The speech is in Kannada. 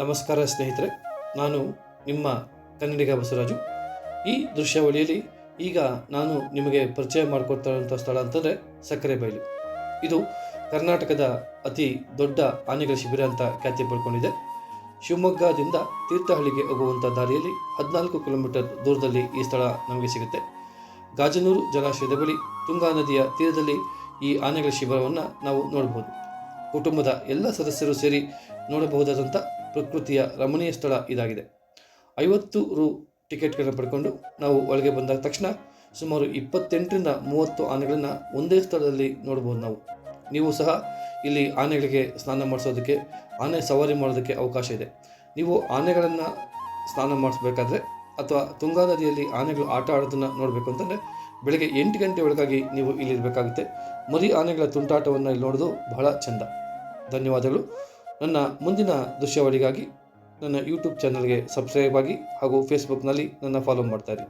ನಮಸ್ಕಾರ ಸ್ನೇಹಿತರೆ, ನಾನು ನಿಮ್ಮ ಕನ್ನಡಿಗ ಬಸವರಾಜು. ಈ ದೃಶ್ಯಾವಳಿಯಲ್ಲಿ ಈಗ ನಾನು ನಿಮಗೆ ಪರಿಚಯ ಮಾಡಿಕೊಡ್ತಾ ಸ್ಥಳ ಅಂತಂದರೆ ಸಕ್ಕರೆ ಬಯಲು ಇದು ಕರ್ನಾಟಕದ ಅತಿ ದೊಡ್ಡ ಆನೆಗಳ ಶಿಬಿರ ಅಂತ ಖ್ಯಾತಿ ಪಡ್ಕೊಂಡಿದೆ. ಶಿವಮೊಗ್ಗದಿಂದ ತೀರ್ಥಹಳ್ಳಿಗೆ ಹೋಗುವಂಥ ದಾರಿಯಲ್ಲಿ ಹದಿನಾಲ್ಕು ಕಿಲೋಮೀಟರ್ ದೂರದಲ್ಲಿ ಈ ಸ್ಥಳ ನಮಗೆ ಸಿಗುತ್ತೆ. ಗಾಜನೂರು ಜಲಾಶಯದ ಬಳಿ ತುಂಗಾ ನದಿಯ ತೀರದಲ್ಲಿ ಈ ಆನೆಗಳ ಶಿಬಿರವನ್ನು ನಾವು ನೋಡಬಹುದು ಕುಟುಂಬದ ಎಲ್ಲ ಸದಸ್ಯರು ಸೇರಿ ನೋಡಬಹುದಾದಂಥ ಪ್ರಕೃತಿಯ ರಮಣೀಯ ಸ್ಥಳ ಇದಾಗಿದೆ. ಐವತ್ತು ರು ಟಿಕೆಟ್ಗಳನ್ನು ಪಡ್ಕೊಂಡು ನಾವು ಒಳಗೆ ಬಂದ ತಕ್ಷಣ ಸುಮಾರು ಇಪ್ಪತ್ತೆಂಟರಿಂದ ಮೂವತ್ತು ಆನೆಗಳನ್ನು ಒಂದೇ ಸ್ಥಳದಲ್ಲಿ ನೋಡ್ಬೋದು ನಾವು. ನೀವು ಸಹ ಇಲ್ಲಿ ಆನೆಗಳಿಗೆ ಸ್ನಾನ ಮಾಡಿಸೋದಕ್ಕೆ, ಆನೆ ಸವಾರಿ ಮಾಡೋದಕ್ಕೆ ಅವಕಾಶ ಇದೆ. ನೀವು ಆನೆಗಳನ್ನು ಸ್ನಾನ ಮಾಡಿಸ್ಬೇಕಾದ್ರೆ ಅಥವಾ ತುಂಗಾ ನದಿಯಲ್ಲಿ ಆನೆಗಳು ಆಟ ಆಡೋದನ್ನು ನೋಡಬೇಕು ಅಂತಂದರೆ ಬೆಳಗ್ಗೆ ಎಂಟು ಗಂಟೆ ಒಳಗಾಗಿ ನೀವು ಇಲ್ಲಿರಬೇಕಾಗುತ್ತೆ. ಮರಿ ಆನೆಗಳ ತುಂಟಾಟವನ್ನು ಇಲ್ಲಿ ನೋಡೋದು ಬಹಳ ಚೆಂದ. ಧನ್ಯವಾದಗಳು. ನನ್ನ ಮುಂದಿನ ದೃಶ್ಯಾವಳಿಗಾಗಿ ನನ್ನ ಯೂಟ್ಯೂಬ್ ಚಾನಲ್ಗೆ ಸಬ್ಸ್ಕ್ರೈಬ್ ಆಗಿ ಹಾಗೂ ಫೇಸ್ಬುಕ್ನಲ್ಲಿ ನನ್ನ ಫಾಲೋ ಮಾಡ್ತಾ ಇರಿ.